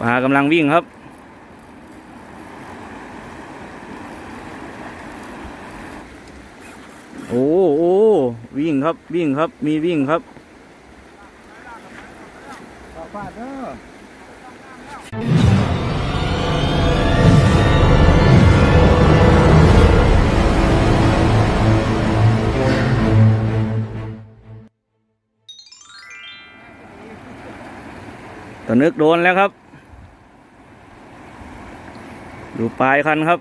ปลากำลังวิ่งครับ โอ้โอ้วิ่งครับวิ่งครับ มีวิ่งครับฟาเด้อตะนึกโดนแล้วครับ ดูปลายคันครับ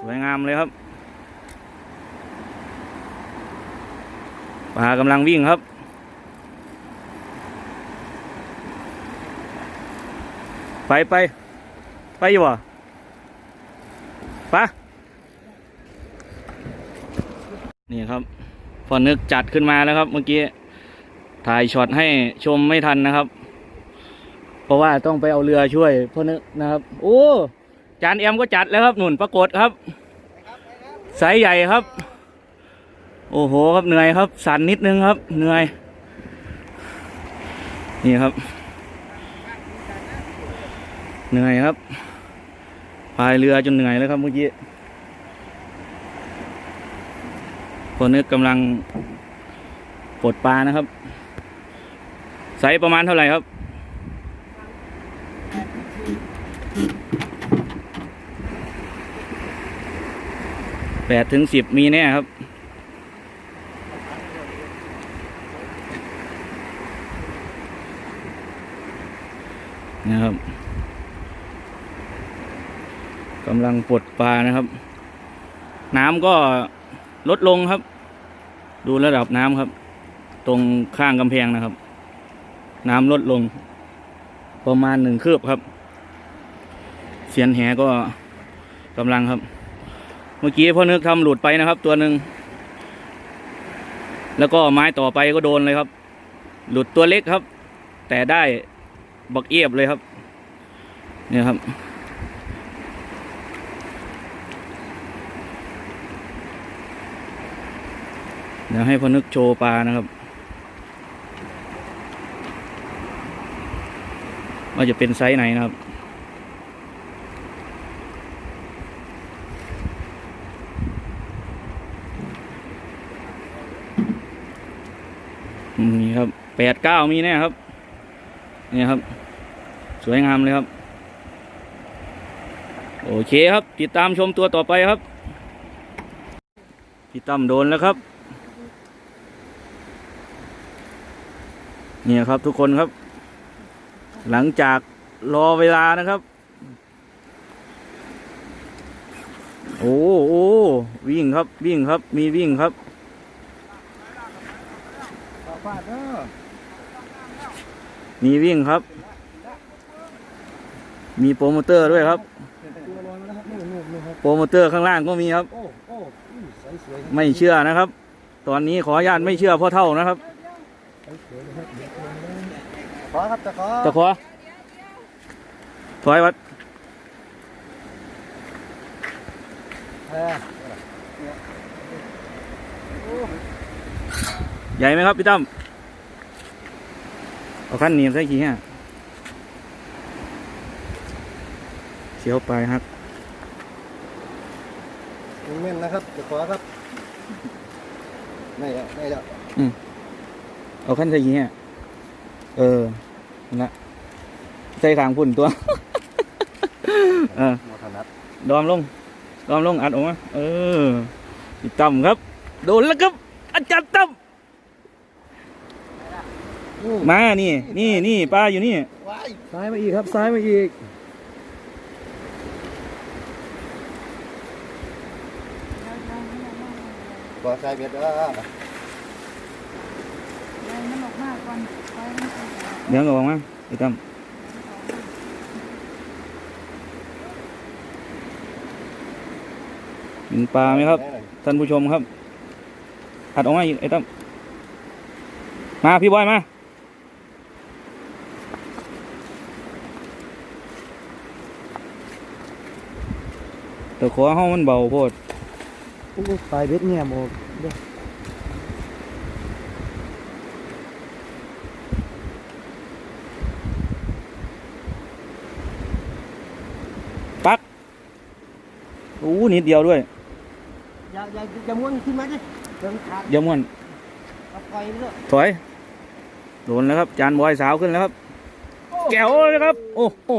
สวยงามเลยครับปลากำลังวิ่งครับ ไปไปไปอยู่บ่ปะนี่ครับ พอนึกจัดขึ้นมาแล้วครับเมื่อกี้ ถ่ายช็อตให้ชมไม่ทันนะครับ เพราะว่าต้องไปเอาเรือช่วยพ่อนึกนะครับ โอ้จานแอมก็จัดแล้วครับหนุนปรากฏครับไซส์ใหญ่ครับ โอ้โหครับเหนื่อยครับ สั่นนิดนึงครับ เหนื่อย นี่ครับ เหนื่อยครับพายเรือจนเหนื่อยแล้วครับเมื่อกี้คนนึกกำลังปลดปลานะครับ ไซส์ประมาณเท่าไหร่ครับ แปดถึงสิบมีแน่ครับ นะครับกำลังปลดปลานะครับ น้ำก็ลดลงครับ ดูระดับน้ำครับ ตรงข้างกำแพงนะครับ น้ำลดลง ประมาณหนึ่งคืบครับ เสียนแหก็กำลังครับ เมื่อกี้พ่อนึกทำหลุดไปนะครับ ตัวหนึ่งแล้วก็ไม้ต่อไปก็โดนเลยครับ หลุดตัวเล็กครับ แต่ได้บักเอียบเลยครับ เนี่ยครับเดี๋ยวให้พอนึกโชว์ปลานะครับ ว่าจะเป็นไซส์ไหนนะครับ นี่ครับแปดเก้ามีแน่ครับ เนี่ยครับ สวยงามเลยครับ โอเคครับ ติดตามชมตัวต่อไปครับ พี่ตั้มโดนแล้วครับ เนี่ยครับทุกคนครับ หลังจากรอเวลานะครับ โอ้โอ้วิ่งครับวิ่งครับ มีวิ่งครับมีวิ่งครับ มีโปรโมเตอร์ด้วยครับ โปรโมเตอร์ข้างล่างก็มีครับ ไม่เชื่อนะครับ ตอนนี้ขออนุญาตไม่เชื่อพ่อเท่านะครับ ใสสวยนะครับเดี๋ยวตัวนึง ขอครับจะขอตะขอถอยวัดเออใหญ่ไหมครับพี่ตั้มเอาขั้นหนีบใส่ขี้ฮะเสียวปลายฮักยิงเม่นนะครับจะขอครับไม่แล้วไม่แล้วเอาขั้นใส่ขี้ฮะ เออนั่นละใส่ขางพุ่นตัว เออหมดถนัดดอมลง ดอมลงอัดออกมาเออพี่ตั้มครับ โดนแล้วครับ อาจารย์ตั้มอู้มานี่ นี่นี่ปลาอยู่นี่ว้ายซ้ายมาอีกครับซ้ายมาอีกขอซ้ายเบ็ดเด้อมันออกมากก่อนไปมันไป เดี๋ยวก็บอกมาพี่ตั้มเห็นปลาไหมครับ ท่านผู้ชมครับอัดออกมาไอ้ตั้มมาพี่บอยมาแต่ขอห้องมันเบาโพดตายเบ็ดเนี่ยหมดเด้อ โอ้นิดเดียวด้วย อย่าอย่าอย่าม้วนขึ้นมาดิเดินขาดเดี๋ยวม่วนเอาปล่อยเลยถอย โดนแล้วครับ จานบอยสาวขึ้นแล้วครับ แก้วเลยครับ โอ้โห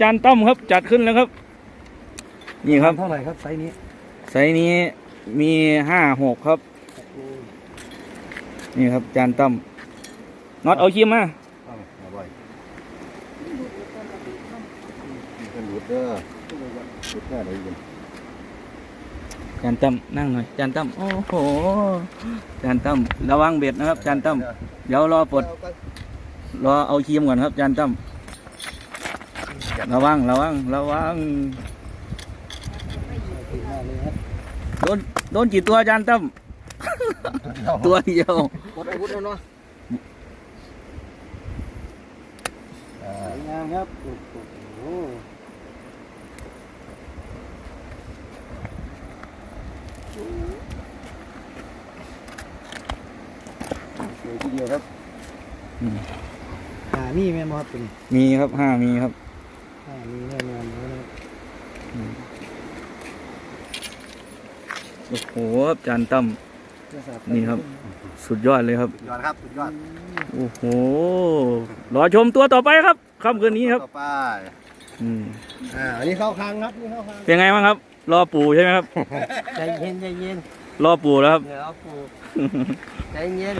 จานต้อมครับ จัดขึ้นแล้วครับ นี่ครับ เท่าไหร่ครับไซส์นี้ไซส์นี้มีห้าหกครับ นี่ครับ จานต้อมน็อตเอาครีมมาเอาเอาบ่อยมันหลุดเด้อหลุดหน้าไหนกัน จานต้อมนั่งหน่อยจานต้อมโอ้โหจานต้อมระวังเบ็ดนะครับจานต้อมเดี๋ยวรอปลดรอเอาครีมก่อนครับจานต้อมระวังระวังระวังโดนโดนกี่ตัวจานต้อมตัวเดียวกดอาวุธแล้วเนาะสวยงามครับโอ้โห สวยทีเดียวครับอืมอ่านี่แม่มอสเป็นมีครับห้ามีครับอ่านี่แน่นอนนะครับโอ้โหจานต้อมนี่ครับ สุดยอดเลยครับสุดยอดครับสุดยอดโอ้โห รอชมตัวต่อไปครับค่ำคืนนี้ครับต่อไปอืมอ่าอันนี้เข้าคางครับนี่เข้าคางเป็นไงบ้างครับ รอปู่ใช่ไหมครับ ใจเย็นใจเย็นรอปู่แล้วครับ เดี๋ยวเอาปูใจเย็น